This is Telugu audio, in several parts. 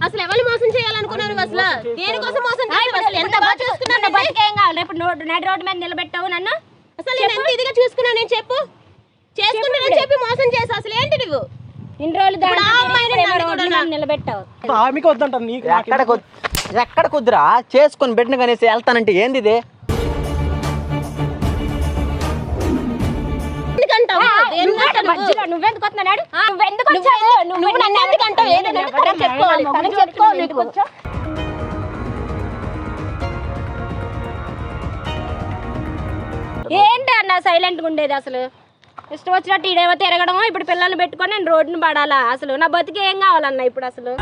అసలు ఎవరు మోసం చేయాలనుకున్నారు అసలు దేనికోసం మోసం అసలు ఎంత బాగా చూసుకున్నాను నన్ను బతికేం కావాలి? రేపు నోటు నడి రోడ్డు మీద నిలబెట్టావు నన్ను? అసలు నేను ఎంత ఇదిగా చూసుకున్నాను నేను చెప్పు. చేసుకుంటానని చెప్పి మోసం చేసా అసలు ఏంటి నువ్వు ఇన్ని రోజులు నిలబెట్టావు? ఆమెకి వద్దంటారు నీకు ఎక్కడ ఎక్కడ కుదిరా? చేసుకొని బిడ్డను కనేసి వెళ్తానంటే ఏంది నువ్వెందుకు వస్తున్నాడు నువ్వెందుకు వచ్చావు? నువ్వు నన్ను ఎందుకంటావు ఏదైనా తనకు చెప్పుకోవాలి తనకు చెప్పుకోవాలి నీకు. ఏంటి అన్న సైలెంట్గా ఉండేది అసలు? ఇష్టం వచ్చినట్టు ఈడేమో తిరగడం ఇప్పుడు పిల్లల్ని పెట్టుకొని నేను రోడ్డుని పడాలా? అసలు నా బతికి ఏం కావాలన్న ఇప్పుడు అసలు?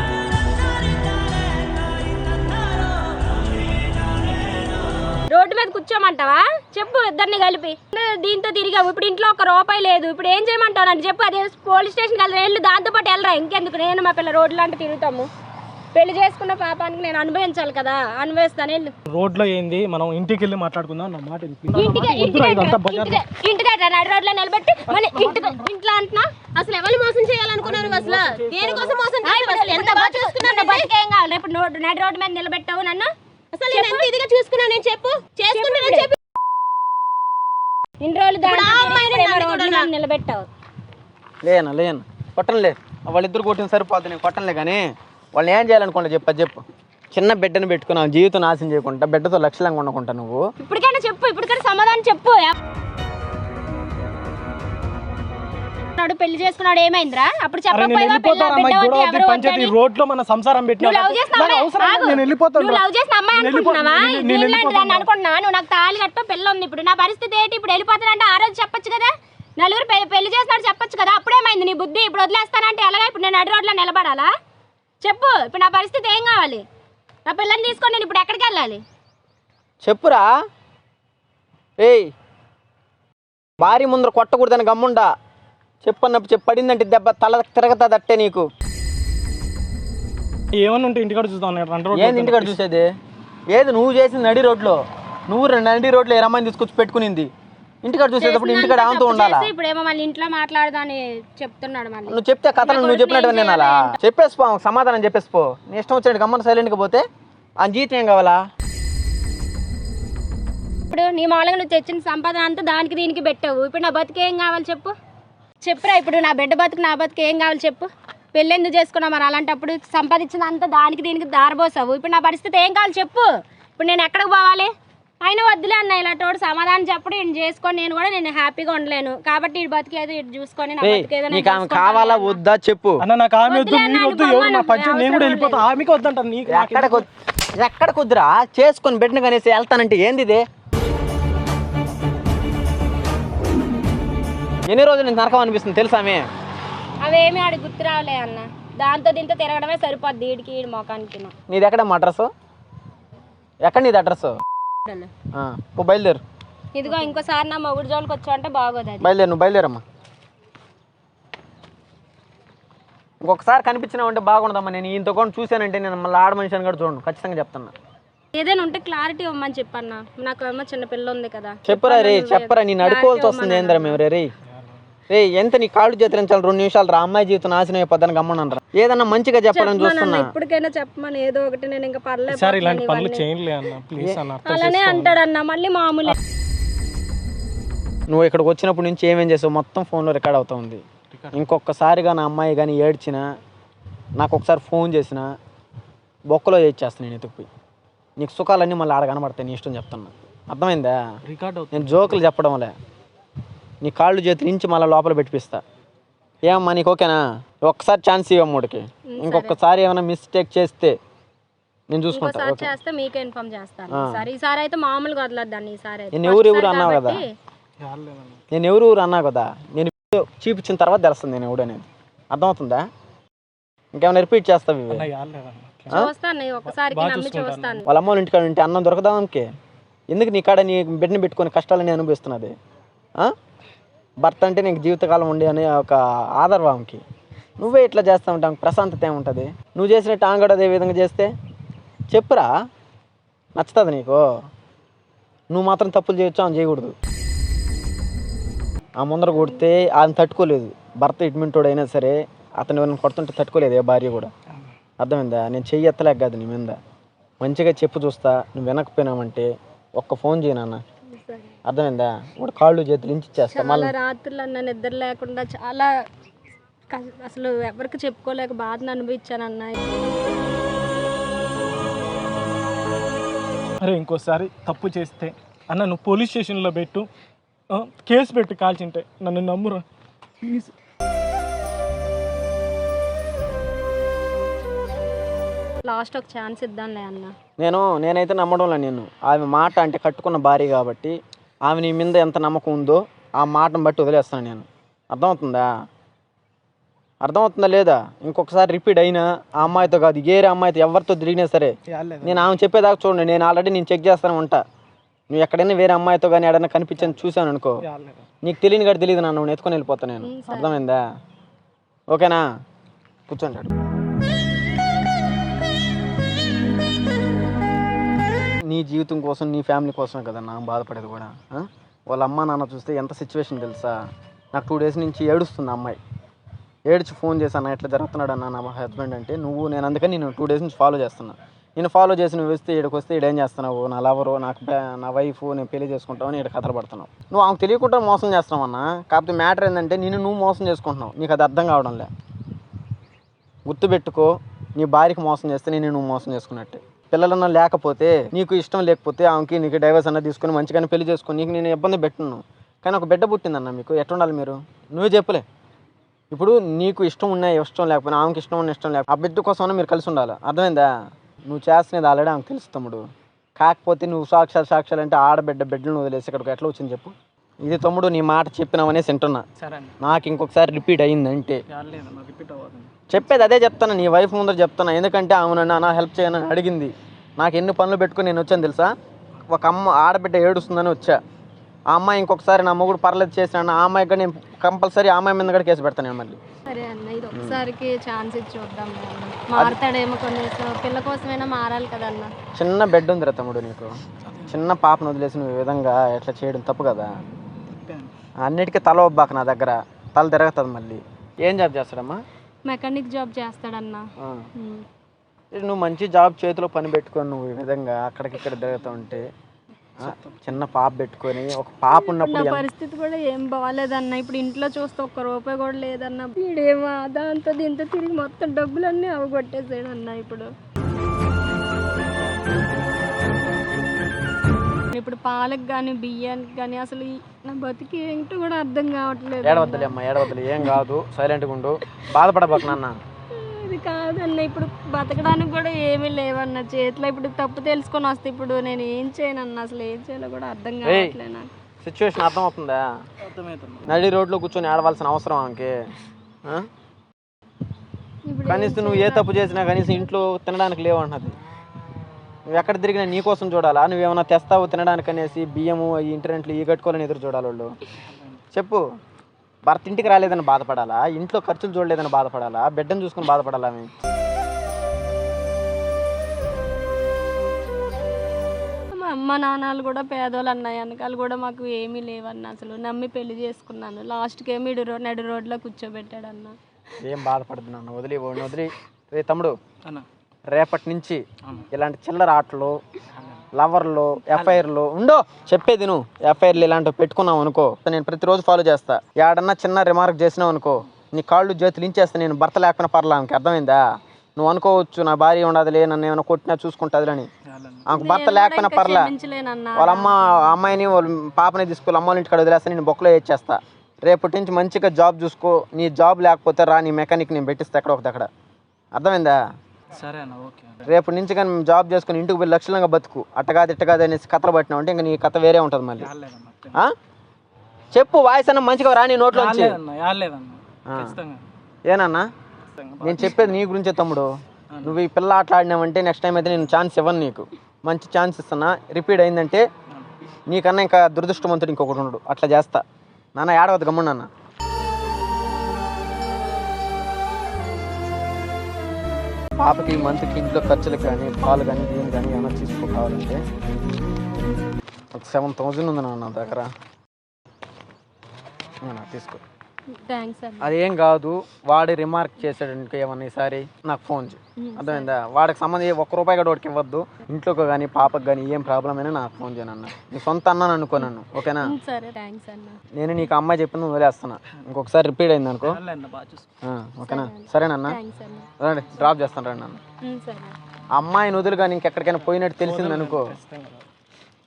రోడ్డు మీద కూర్చోమంటావా? చెప్పు ఇద్దరిని కలిపి. దీంతో తిరిగావు. ఇప్పుడు ఇంట్లో ఒక రూపాయి లేదు. ఇప్పుడు ఏం చేయమంటావు నన్ను? చెప్పు అదే పోలీస్ స్టేషన్కి వెళ్తా వెళ్ళు దాంతో పాటు వెళ్ళరా? ఇంకెందుకు? నేను మా పిల్ల రోడ్లు అంటే తిరుగుతాము. పెళ్ళి చేసుకున్న పాపానికి నేను అనుభవించాలి కదా. అనుభవిస్తాను వెళ్ళు. రోడ్లో ఏంది? మనం ఇంటికి వెళ్ళి మాట్లాడుకుందాం నా మాట నడి రోడ్లో నిలబెట్టి ఇంట్లో అంటున్నా? అసలు ఎవరు మోసం చేయాలనుకున్నారు అసలు? దేనికోసం మోసం చేశారు అసలు ఎంత బాగా చూసుకున్నాను బతికేం కావాలి? రేపు నోటు నడి రోడ్డు మీద నిలబెట్టావు నన్ను? అసలు నేను ఎంత ఇదిగా చూసుకున్నాను నేను చెప్పు. చేసుకుంటానని చెప్పి ఇన్ని రోజులు ఇప్పుడు ఆ దాంట్లో అమ్మాయిని తిరిగి నన్ను రోడ్డు కూడా మీద నిలబెట్టావు. లేనా లేను. కొట్టంలే వాళ్ళిద్దరు కొట్టిన సరిపోతుంది నేను కొట్టంలే కానీ వాళ్ళని ఏం చేయాలనుకుంటా చెప్పు అది చెప్పు. చిన్న బిడ్డను పెట్టుకున్నావు జీవితం నాశనం చేయకుండా బిడ్డతో లక్షలంగా ఉండకుండా నువ్వు. ఇప్పటికైనా చెప్పు ఇప్పటికైనా సమాధానం చెప్పు. నాడు పెళ్ళి చేసుకున్నాడు ఏమైందిరా? అప్పుడు మన సంసారం పెట్టినా నువ్వు లవ్ చేసిన అమ్మాయి- నువ్వు అనుకుంటున్నావా. అనుకుంటున్నా నాకు తాళి కట్టు పిల్ల ఉంది ఇప్పుడు. నా పరిస్థితి ఏంటి? ఇప్పుడు వెళ్ళిపోతానంటే ఆ రోజు చెప్పొచ్చు కదా? నలుగురు పెళ్ళి చేసినాడు చెప్పొచ్చు కదా? అప్పుడేమైంది నీ బుద్ధి? ఇప్పుడు వదిలేస్తానంటే ఎలాగా? ఇప్పుడు నేను అడి రోడ్లో నిలబడాలా? చెప్పు. ఇప్పుడు నా పరిస్థితి ఏం కావాలి? నా పిల్లని తీసుకొని నేను ఇప్పుడు ఎక్కడికి వెళ్ళాలి? చెప్పురా. ఏయ్ భారీ ముందర కొట్టకూడదని గమ్ముండా. చెప్పన్నప్పుడు చెప్పు పడిందంటే దెబ్బ తల తిరగతుంది అట్టే నీకు. ఏమన్నా ఉంటే ఇంటికాడ రోజులు ఏంది ఇంటికాడ చూసేది? ఏది నువ్వు చేసింది నడి రోడ్లో? నువ్వు రెండు నడి రోడ్లో ఏ రమ్మని తీసుకొచ్చి పెట్టుకునింది. ఇంటికాడ చూసేటప్పుడు ఇంటికాడ ఆమెతో ఉండాలా? ఇప్పుడు ఏమో మళ్ళీ ఇంట్లో మాట్లాడదాని చెప్తున్నాడు మళ్ళీ. నువ్వు చెప్తే కథలు నువ్వు చెప్పినట్టు నేను అలా చెప్పేసిపో సమాధానం చెప్పేసిపో నీ ఇష్టం వచ్చినట్టు గమ్మని సైలెంట్గా పోతే ఆ జీతం ఏం కావాలా? ఇప్పుడు నీ మామూలుగా నువ్వు తెచ్చిన సంపాదన అంతా దానికి దీనికి పెట్టావు. ఇప్పుడు నా బతుకు ఏం కావాలి చెప్పు. చెప్పురా ఇప్పుడు నా బిడ్డ బతుకు నా బతుకు ఏం కావాలి చెప్పు. పెళ్ళి ఎందుకు చేసుకున్నావు మరి అలాంటప్పుడు సంపాదించిన అంతా దానికి దీనికి దారబోసావు. ఇప్పుడు నా పరిస్థితి ఏం కావాలి చెప్పు. ఇప్పుడు నేను ఎక్కడికి పోవాలి? అయినా వద్దులే అన్న ఇలాంటి సమాధానం చెప్పడు ఈయన చేసుకొని నేను కూడా నేను హ్యాపీగా ఉండలేను. కాబట్టి ఇటు బతికేదో ఇటు చూసుకొని నా బతికేదో నేను నీకు ఆమె చూసుకుంటాను కావాలా. వద్దా చెప్పు. అన్న నాకు ఆమె వద్దు మీరు వద్దు ఎవరు నా నేను కూడా వెళ్ళిపోతా. ఆమెకి వద్దంటారు నీకు నాకు ఎక్కడ కుద్- ఎక్కడ కుదిరా చేసుకొని బిడ్డను కనేసి వెళ్తానంటే ఏంది ఇది? ఎన్ని రోజులు నీకు నరకం అనిపిస్తుంది తెలుసా ఆమె? అవేమి ఆడి గుర్తు రావలే అన్న. దాంతో దీంతో తిరగడమే సరిపోద్ది ఈడికి ఈడి మొఖానికి. నీది ఎక్కడ మా అడ్రస్? ఎక్కడ నీది అడ్రస్? బయలుదేరు. ఇదిగో ఇంకోసారి నా మొగుడు జోలికి వచ్చావంటే బాగోదు అది. బయలుదేరు నువ్వు బయలుదేరమ్మా. ఇంకొకసారి కనిపించినావు అంటే బాగుండదమ్మా నేను ఇంత కూడా చూశానంటే నేను మళ్ళీ ఆడ మనిషి అని కూడా చూడండి ఖచ్చితంగా చెప్తున్నా. ఏదైనా ఉంటే క్లారిటీ ఇవ్వమని చెప్పన్న. నాకు ఏమో చిన్న పిల్ల ఉంది కదా. చెప్పరా రే చెప్పరా నేను అడుకోవాల్సి వస్తుంది ఏందిరా మేము రే. రే ఎంత నీ కాళ్ళు చేతులించాలి? రెండు నిమిషాలు రా అమ్మాయి జీవితం నాశనం అయిపోద్దని గమ్మనరా ఏదన్నా మంచిగా చెప్పాలని చూస్తున్నా. ఇప్పటికైనా చెప్పమని ఏదో ఒకటి నేను ఇంకా పర్లేదు సార్ ఇలాంటి పనులు చేయలే అన్న ప్లీజ్ అన్న అర్థం అలానే అంటాడు అన్న మళ్ళీ మామూలే. నువ్వు ఇక్కడికి వచ్చినప్పటి నుంచి ఏమేం చేసావు? మొత్తం ఫోన్లో రికార్డ్ అవుతా ఉంది. ఇంకొకసారిగా నా అమ్మాయి కానీ ఏడ్చినా నాకు ఒకసారి ఫోన్ చేసినా బొక్కలో చేస్తాను నేను ఎత్తుకుపోయి. నీకు సుఖాలన్నీ మళ్ళీ ఆడ కనబడతాయి నీ ఇష్టం చెప్తున్నా. అర్థమైందా? రికార్డ్ అవుతుంది. నేను జోకులు చెప్పడం వల్లే. నీ కాళ్ళు చేతులు ఇంచి మళ్ళీ లోపల పెట్టిపిస్తా. ఏమమ్మా నీకు ఓకేనా? ఒక్కసారి ఛాన్స్ ఇవ్వమ్మడికి ఇంకొకసారి ఏమైనా మిస్టేక్ చేస్తే నేను చూసుకుంటా ఓకే. చేస్తే మీకే ఇన్ఫార్మ్ చేస్తాను. ఈసారి ఈసారి అయితే మామూలుగా వదలొద్దాన్ని ఈసారి అయితే. నేను ఎవరు ఎవరు అన్నావు కదా? నేను ఎవరు ఊరు అన్నా కదా? నేను వీడియో చూపించిన తర్వాత తెలుస్తుంది నేను ఎవడు అనేది. అర్థమవుతుందా? ఇంకేమైనా రిపీట్ చేస్తావు ఇవి? యాలేదన్న చూస్తాను ఒక్కసారికి నమ్మి చూస్తాను. వాళ్ళ అమ్మ వాళ్ళ ఇంటికాడ ఉంటే అన్నం దొరకదా ఆమెకి? ఎందుకు నీ కాడ నీ బిడ్డని పెట్టుకొని కష్టాలని అనుభవిస్తున్నది? ఆ? భర్త అంటే నీకు జీవితకాలం ఉండి అనే ఒక ఆధారం ఆమెకి నువ్వే ఇట్లా చేస్తా ఉంటావు ప్రశాంతత ఏముంటుంది? నువ్వు చేసినట్టు టాంగడ అదే విధంగా చేస్తే? చెప్పురా నచ్చుతుంది నీకు? నువ్వు మాత్రం తప్పులు చేయొచ్చు ఆమె చేయకూడదు. ఆ ముందర కొడితే ఆమె తట్టుకోలేదు. భర్త ఇడ్మింటోడు అయినా సరే అతను ఎవరిని కొడుతుంటే తట్టుకోలేదు ఏ భార్య కూడా. అర్థమైందా? నేను చెయ్యి ఎత్తలేక కాదు నీ మీద. మంచిగా చెప్పు చూస్తా నువ్వు వినకపోయినామంటే ఒక్క ఫోన్ చేయనన్న అర్థమైందా? వాడు కాళ్ళు చేతులు ఇంచి ఇచ్చేస్తా మళ్ళీ. రాత్రులు అన్న నిద్ర లేకుండా చాలా అసలు ఎవరికి చెప్పుకోలేక బాధను అనిపించానన్న అరే ఇంకోసారి తప్పు చేస్తే అన్న నువ్వు పోలీస్ స్టేషన్లో పెట్టు ఆ, కేసు పెట్టి కాల్చింటే నన్ను నమ్మురా ప్లీజ్. లాస్ట్ ఒక ఛాన్స్ ఇద్దాంలే అన్న. నేను నేనైతే నమ్మడంలే నేను ఆమె మాట అంటే కట్టుకున్న భార్య కాబట్టి ఆమె నీ మీద ఎంత నమ్మకం ఉందో ఆ మాటను బట్టి వదిలేస్తాను నేను. అర్థమవుతుందా? అర్థమవుతుందా లేదా? ఇంకొకసారి రిపీట్ అయినా ఆ అమ్మాయితో కాదు వేరే అమ్మాయితో ఎవరితో తిరిగినా సరే నేను ఆమె చెప్పేదాకా చూడండి నేను ఆల్రెడీ నేను చెక్ చేస్తాను ఉంటా నువ్వు ఎక్కడైనా వేరే అమ్మాయితో కానీ ఎక్కడైనా కనిపించని చూశాను అనుకో. నీకు తెలియని కూడా తెలియదు నన్ను నువ్వు ఎత్తుకొని వెళ్ళిపోతాను నేను. అర్థమైందా? ఓకేనా? కూర్చోండి నీ జీవితం కోసం నీ ఫ్యామిలీ కోసమే కదా నా బాధపడేది కూడా వాళ్ళ అమ్మ నాన్న చూస్తే ఎంత సిచ్యువేషన్ తెలుసా? నాకు టూ డేస్ నుంచి ఏడుస్తుంది అమ్మాయి. ఏడ్చి ఫోన్ చేశాను ఎట్లా జరుగుతున్నాడు అన్న నా హస్బెండ్ అంటే నువ్వు నేను అందుకని నేను టూ డేస్ నుంచి ఫాలో చేస్తున్నా. నేను ఫాలో చేసి నువ్వు వస్తే ఇక్కడికి వస్తే ఏం చేస్తున్నావు? నా లవరు నాకు నా వైఫ్ నేను పెళ్ళి చేసుకుంటావు అని ఇక్కడ కథలు పడుతున్నావు. నువ్వు ఆమెకు తెలియకుండా మోసం చేస్తున్నావు అన్న. కాకపోతే మ్యాటర్ ఏంటంటే నేను నువ్వు మోసం చేసుకుంటున్నావు. నీకు అది అర్థం కావడం లే గుర్తుపెట్టుకో నీ భార్యకి మోసం చేస్తే నేను నువ్వు మోసం చేసుకున్నట్టే. పిల్లలన్నా లేకపోతే నీకు ఇష్టం లేకపోతే ఆమెకి నీకు డైవర్స్ అన్న తీసుకొని మంచిగానే పెళ్ళి చేసుకొని నీకు నేను ఇబ్బంది పెట్టును. కానీ ఒక బిడ్డ పుట్టిందన్న మీకు ఎట్టుండాలి మీరు? నువ్వే చెప్పలే. ఇప్పుడు నీకు ఇష్టం ఉన్నా ఇష్టం లేకపోయినా ఆమెకి ఇష్టం ఉన్న ఇష్టం లేకపోతే ఆ బిడ్డ కోసం మీరు కలిసి ఉండాలి. అర్థమైందా? నువ్వు చేస్తున్నది ఆల్రెడీ ఆమెకు తెలుసు తమ్ముడు. కాకపోతే నువ్వు సాక్షాలు సాక్షాలు అంటే ఆడబిడ్డ బిడ్డలను వదిలేసి ఇక్కడికి ఎట్లా వచ్చింది చెప్పు. ఇది తమ్ముడు నీ మాట సరే అన్న నాకు ఇంకొకసారి రిపీట్ అయిందంటే. చెప్పేది అదే చెప్తాను నీ వైఫ్ ముందర చెప్తాను ఎందుకంటే ఆమె నన్ను నా హెల్ప్ చేయని అడిగింది. నాకు ఎన్ని పనులు పెట్టుకుని నేను వచ్చాను తెలుసా? ఒక అమ్మ ఆడబిడ్డ ఏడుస్తుందని వచ్చా. ఆ అమ్మాయి ఇంకొకసారి నా మొగుడు పర్లేదు చేసిన ఆ అమ్మాయికి నేను కంపల్సరీ ఆ అమ్మాయి మీద కూడా కేసు పెడతాను మళ్ళీ. సరే అన్న ఇది ఒకసారికి ఛాన్స్ ఇచ్చి చూద్దాం అన్న. మారతాడేమో కొన్ని పిల్ల కోసమైనా మారాలి కదన్న చిన్న బెడ్ ఉందిరా తమ్ముడు నీకు. చిన్న పాపను వదిలేసి నువ్వు ఈ విధంగా ఎట్లా చేయడం తప్పు కదా? అన్నిటికీ తల ఒబ్బాక నా దగ్గర. తల తిరగతుంది మళ్ళీ. ఏం జాబ్ చేస్తాడమ్మా? మెకానిక్ జాబ్ చేస్తాడన్న. నువ్వు మంచి జాబ్ చేతిలో పని పెట్టుకొని నువ్వు ఈ విధంగా అక్కడికి ఇక్కడ తిరుగుతూ ఉంటే చిన్న పాప పెట్టుకొని ఒక పాప ఉన్నప్పుడు పరిస్థితి కూడా ఏం బాగాలేదన్న. ఇప్పుడు ఇంట్లో చూస్తే ఒక్క రూపాయి కూడా లేదన్న. వీడేమో దాంతో దీంతో తిరిగి మొత్తం డబ్బులన్నీ అవగొట్టేసాడు అన్న ఇప్పుడు. ఇప్పుడు పాలకు కానీ బియ్యానికి కానీ అసలు ఈ- నా బతికి ఏంటో కూడా అర్థం కావట్లేదు ఏడవద్దులే అమ్మ ఏడవద్దులే ఏం కాదు. సైలెంట్గా ఉండు. బాధపడబాకు నాన్న. ఇది కాదన్న ఇప్పుడు బతకడానికి కూడా ఏమీ లేవన్న చేతిలో ఇప్పుడు తప్పు తెలుసుకొని వస్తే ఇప్పుడు నేను ఏం చేయను అన్న అసలు ఏం చేయాలో కూడా అర్థం కావట్లేదు నాకు. సిచ్యువేషన్ అర్థమవుతుందా? అర్థమవుతుంది. నడి రోడ్లో కూర్చొని ఆడవలసిన అవసరం ఆమెకి. ఆ? ఇప్పుడు కనీసం నువ్వు ఏ తప్పు చేసినా కనీసం ఇంట్లో తినడానికి లేవు అన్నది. నువ్వు ఎక్కడ తిరిగినా నీ కోసం చూడాలా? నువ్వేమన్నా తెస్తావు తినడానికి అనేసి బియ్యము ఈ ఇంటర్నెట్లు ఈ కట్టుకోవాలని ఎదురు చూడాలి వాళ్ళు చెప్పు. భర్త ఇంటికి రాలేదని బాధపడాలా? ఇంట్లో ఖర్చులు చూడలేదని బాధపడాలా? బిడ్డను చూసుకొని బాధపడాలా ఆమె? మా అమ్మ నాన్నలు కూడా పేదోళ్ళు అన్నయ్య వెనకాల కూడా మాకు ఏమీ లేవన్న అసలు. నమ్మి పెళ్ళి చేసుకున్నాను. లాస్ట్కి ఏమి ఇడు నడి రోడ్లో కూర్చోబెట్టాడు అన్న ఏం బాధపడదు నన్ను వదిలి వదిలి. రే తమ్ముడు. అన్న. రేపటి నుంచి ఇలాంటి చిల్లర ఆటలు లవర్లు ఎఫ్ఐఆర్లు ఉండో. చెప్పేది నువ్వు ఎఫ్ఐఆర్లు ఇలాంటివి పెట్టుకున్నావు అనుకో నేను ప్రతిరోజు ఫాలో చేస్తా. ఏడన్నా చిన్న రిమార్క్ చేసినావు అనుకో నీ కాళ్ళు చేతులు ఇంచేస్తా నేను భర్త లేకపోయినా పర్లా ఆమెకి అర్థమైందా? నువ్వు అనుకోవచ్చు నా భార్య ఉండదులే నన్ను ఏమైనా కొట్టినా చూసుకుంటుంది అని. ఆమెకు భర్త లేకపోయినా పర్లా వాళ్ళ అమ్మ అమ్మాయిని వాళ్ళ పాపని తీసుకెళ్ళి అమ్మ వాళ్ళ ఇంటికాడ వదిలేస్తా నేను బొక్కలో వేచేస్తా రేపటి నుంచి మంచిగా జాబ్ చూసుకో నీ జాబ్ లేకపోతే రా నీ మెకానిక్ నేను పెట్టిస్తా ఎక్కడ ఒకటి అక్కడ. అర్థమైందా? సరే అన్న ఓకే రేపటి నుంచి కానీ మేము జాబ్ చేసుకుని ఇంటికి పోయి లక్షలంగా బతుకు. అట్ట కాదు ఇట్ట కాదు అనేసి కథలు పట్టినావు అంటే ఇంకా నీ కథ వేరే ఉంటుంది మళ్ళీ. ఆ? చెప్పు వాయిస్ అన్న మంచిగా రాని నోట్లోంచి యాలేదన్న యాలేదన్న ఆ. ఖచ్చితంగా. ఏనన్నా? నేను చెప్పేది నీ గురించే తమ్ముడు. నువ్వు ఈ పిల్ల ఆటలు ఆడినావంటే నెక్స్ట్ టైం అయితే నేను ఛాన్స్ ఇవ్వను నీకు. మంచి ఛాన్స్ ఇస్తున్నా. రిపీట్ అయిందంటే నీకన్నా ఇంకా దురదృష్టవంతుడు ఇంకొకటి ఉండడు. అట్లా చేస్తా. నాన్న ఏడవద్దు గమ్ముడు నాన్న. పాపకి మంత్కి ఇంట్లో ఖర్చులు కానీ పాలు కానీ బియ్యం కానీ ఏమైనా తీసుకో కావాలంటే ఒక సెవెన్ థౌజండ్ ఉంది నాన్న నా దగ్గర. తీసుకో. అదేం కాదు వాడి రిమార్క్ చేసాడు అనుకో ఏమన్నా ఈసారి నాకు ఫోన్ చేయి. అర్థమైందా? వాడికి సంబంధించి ఒక్క రూపాయి కూడా వాడికి ఇవ్వద్దు. ఇంట్లోకి కానీ పాపకు కానీ ఏం ప్రాబ్లం అయినా నాకు ఫోన్ చేయను అన్న నీ సొంత అన్నాను అనుకో నన్ను ఓకేనా అన్న. నేను నీకు అమ్మాయి చెప్పింది వదిలేస్తున్నా. ఇంకొకసారి రిపీట్ అయింది అనుకో. ఓకేనా సరేనన్నా అన్న. రండి డ్రాప్ చేస్తాను రండి సరే. అమ్మాయిని వదులు కానీ ఇంకెక్కడికైనా పోయినట్టు తెలిసింది అనుకో.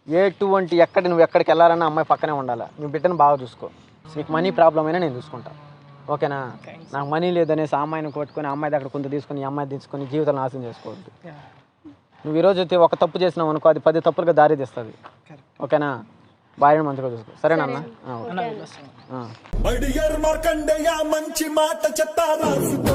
ఎటువంటి ఎక్కడ నువ్వు ఎక్కడికి వెళ్ళాలన్నా అమ్మాయి పక్కనే ఉండాలి. నువ్వు బిడ్డను బాగా చూసుకో. నీకు మనీ ప్రాబ్లం అయినా నేను చూసుకుంటా. ఓకేనా? నాకు మనీ లేదనేసి ఆ అమ్మాయిని కొట్టుకొని ఆ అమ్మాయి దగ్గర కొంత తీసుకొని ఈ అమ్మాయి తీసుకొని జీవితం నాశనం చేసుకోవద్దు. నువ్వు ఈరోజు అయితే ఒక తప్పు చేసినావు అనుకో అది పది తప్పులుగా దారి తీస్తుంది. ఓకేనా? భార్యను మంచిగా చూసుకో. మార్కండేయ మంచి మాట చెత్త రాసుకో